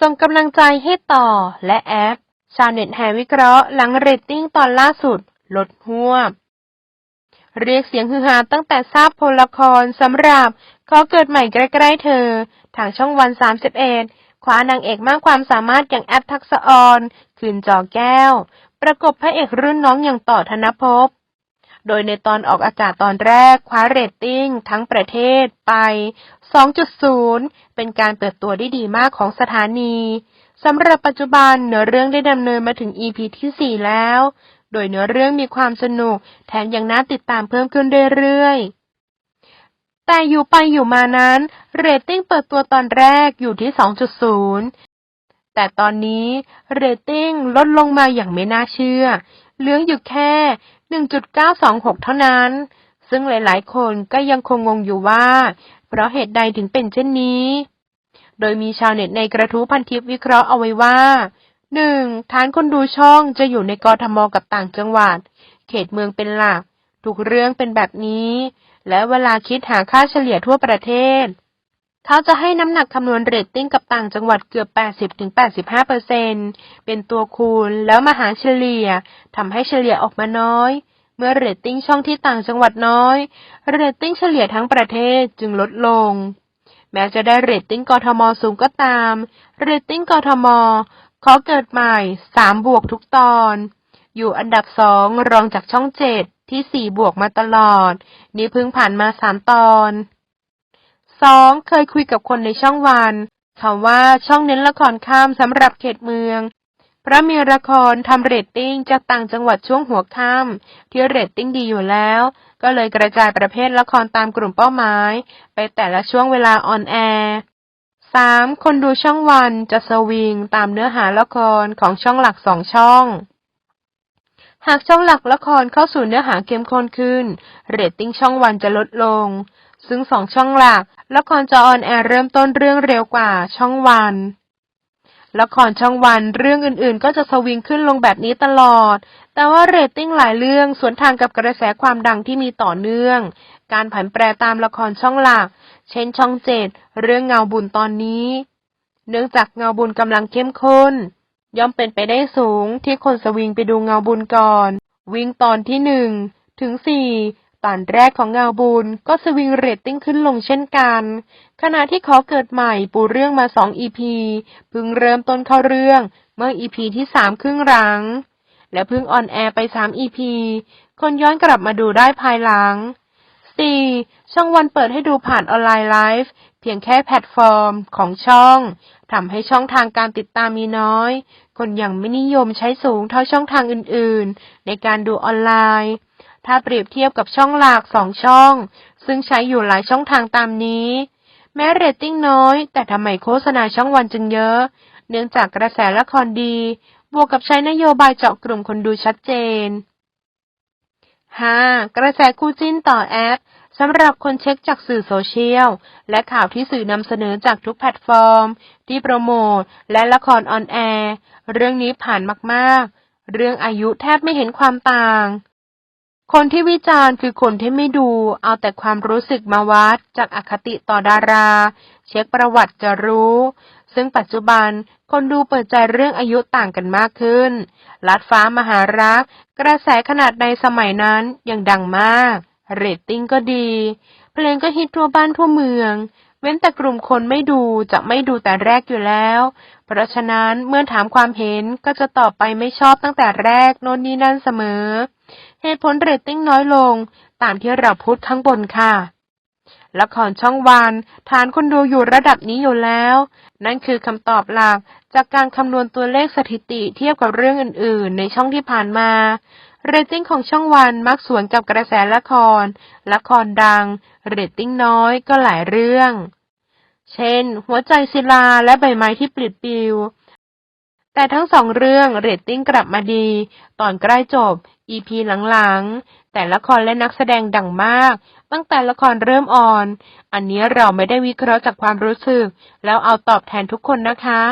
ส่งกำลังใจให้ต่อและแอป ชาวเน็ตแห่วิเคราะห์หลังเรตติ้งตอนล่าสุด ลดหวเรียกเสียงฮือฮาตั้งแต่ทราบพลละครสำหรับขอเกิดใหม่ใกล้ๆเธอ ทางช่องวัน 31 คว้านางเอกมากความสามารถอย่างแอปทักษออน คืนจอแก้ว ประกบพระเอกรุ่นน้องอย่างต่อธนภพ โดยในตอนออกอากาศตอนแรกคว้าเรตติ้งทั้งประเทศไป 2.0 เป็นการเปิดตัวได้ดีมากของสถานีสำหรับปัจจุบันเนื้อเรื่องได้ดำเนินมาถึง EP ที่ 4 แล้ว โดยเนื้อเรื่องมีความสนุก แถมยังน่าติดตามเพิ่มขึ้นเรื่อยๆ แต่อยู่ไปอยู่มานั้น เรตติ้งเปิดตัวตอนแรกอยู่ที่ 2.0 แต่ตอนนี้เรตติ้งลดลงมาอย่างไม่น่าเชื่อ เหลืออยู่แค่ 1.926 เท่านั้น ซึ่งหลายๆ คนก็ยังคงงงอยู่ว่า เพราะเหตุใดถึงเป็นเช่นนี้ โดยมีชาวเน็ตในกระทู้พันทิปวิเคราะห์เอาไว้ว่า 1. ฐานคนดูช่องจะอยู่ในกรทมกับต่างจังหวัด เขตเมืองเป็นหลัก ทุกเรื่องเป็นแบบนี้ และเวลาคิดหาค่าเฉลี่ยทั่วประเทศ เขาจะให้น้ำหนักคำนวณเรตติ้งกับต่างจังหวัดเกือบ 80-85%เป็นตัวคูณแล้วมาหารเฉลี่ยทำให้เฉลี่ยออกมาน้อย เมื่อเรตติ้งช่องที่ต่างจังหวัดน้อย เรตติ้งเฉลี่ยทั้งประเทศจึงลดลง แม้จะได้เรตติ้งกทมสูงก็ตาม เรตติ้งกทมขอเกิดใหม่ 3 บวกทุกตอน อยู่อันดับสองรองจากช่องเจ็ดที่ 4 บวกมาตลอด นี่เพิ่งผ่านมา 3 ตอน 2. เคยคุยกับคนในช่องวันเขาว่าช่องเน้นละครข้ามสำหรับเขตเมือง เพราะมีละครทำเรตติ้งจากต่างจังหวัดช่วงหัวค่ำที่เรตติ้งดีอยู่แล้ว ก็เลยกระจายประเภทละครตามกลุ่มเป้าหมาย ไปแต่ละช่วงเวลาออนแอร์ 3. คนดูช่องวันจะสวิงตามเนื้อหาละครของช่องหลักสองช่อง หากช่องหลักละครเข้าสู่เนื้อหาเข้มข้นขึ้น เรตติ้งช่องวันจะลดลง ซึ่งสองช่องหลัก ละครจะออนแอร์เริ่มต้นเรื่องเร็วกว่าช่องวัน ละครช่องวันเรื่องอื่นๆ ก็จะสวิงขึ้นลงแบบนี้ตลอด แต่ว่าเรตติ้งหลายเรื่องสวนทางกับกระแสความดังที่มีต่อเนื่อง การผันแปรตามละครช่องหลัก เช่นช่องเจ็ดเรื่องเงาบุญตอนนี้ เนื่องจากเงาบุญกำลังเข้มข้น ย่อมเป็นไปได้สูงที่คนสวิงไปดูเงาบุญก่อน วิ่งตอนที่หนึ่งถึงสี่ตอนแรกของเงาบุญก็สวิงเรตติ้งขึ้นลงเช่นกัน ขณะที่ขอเกิดใหม่ปูเรื่องมาสองอีพีเพิ่งเริ่มต้นเข้าเรื่องเมื่ออีพีที่สามครึ่งหลัง และเพิ่งออนแอร์ไปสามอีพีคนย้อนกลับมาดูได้ภายหลัง 4. ช่องวันเปิดให้ดูผ่านออนไลน์ไลฟ์เพียงแค่แพลตฟอร์มของช่องทำให้ช่องทางการติดตามมีน้อย คนยังไม่นิยมใช้สูงเท่าช่องทางอื่นๆ ในการดูออนไลน์ ถ้าเปรียบเทียบกับช่องหลักสองช่อง ซึ่งใช้อยู่หลายช่องทางตามนี้ แม้เรตติ้งน้อย แต่ทำไมโฆษณาช่องวันจึงเยอะ เนื่องจากกระแสละครดี บวกกับใช้นโยบายเจาะกลุ่มคนดูชัดเจน 5. กระแสคู่จิ้นต่อแอปสำหรับคนเช็คจากสื่อโซเชียล และข่าวที่สื่อนำเสนอจากทุกแพลตฟอร์ม ที่โปรโมทและละครออนแอร์ เรื่องนี้ผ่านมาก ๆ เรื่องอายุแทบไม่เห็นความต่าง คนที่วิจารณ์คือคนที่ไม่ดู เอาแต่ความรู้สึกมาวัด จากอคติต่อดารา เช็คประวัติจะรู้ ซึ่งปัจจุบันคนดูเปิดใจเรื่องอายุต่างกันมากขึ้น ลัดฟ้ามหารัก กระแสขนาดในสมัยนั้นยังดังมาก เรตติ้งก็ดี เพลงก็ฮิตทั่วบ้านทั่วเมือง เว้นแต่กลุ่มคนไม่ดูจะไม่ดูแต่แรกอยู่แล้ว เพราะฉะนั้นเมื่อถามความเห็นก็จะตอบไปไม่ชอบตั้งแต่แรกโน่นนี่นั่นเสมอ เหตุผลเรตติ้งน้อยลง ตามที่เราพูดข้างบนค่ะ ละครช่องวัน ฐานคนดูอยู่ระดับนี้อยู่แล้ว นั่นคือคำตอบหลักจากการคำนวณตัวเลขสถิติเทียบกับเรื่องอื่น ๆ ในช่องที่ผ่านมาเรตติ้งของช่องวันมักสวนกับกระแสละคร ละครดัง เรตติ้งน้อยก็หลายเรื่อง เช่น หัวใจศิลาและใบไม้ที่ปลิดปิว แต่ทั้งสองเรื่องเรตติ้งกลับมาดี ตอนใกล้จบ EP หลังๆ แต่ละครและนักแสดงดังมาก ตั้งแต่ละครเริ่มออน อันนี้เราไม่ได้วิเคราะห์จากความรู้สึก แล้วเอาตอบแทนทุกคนนะคะ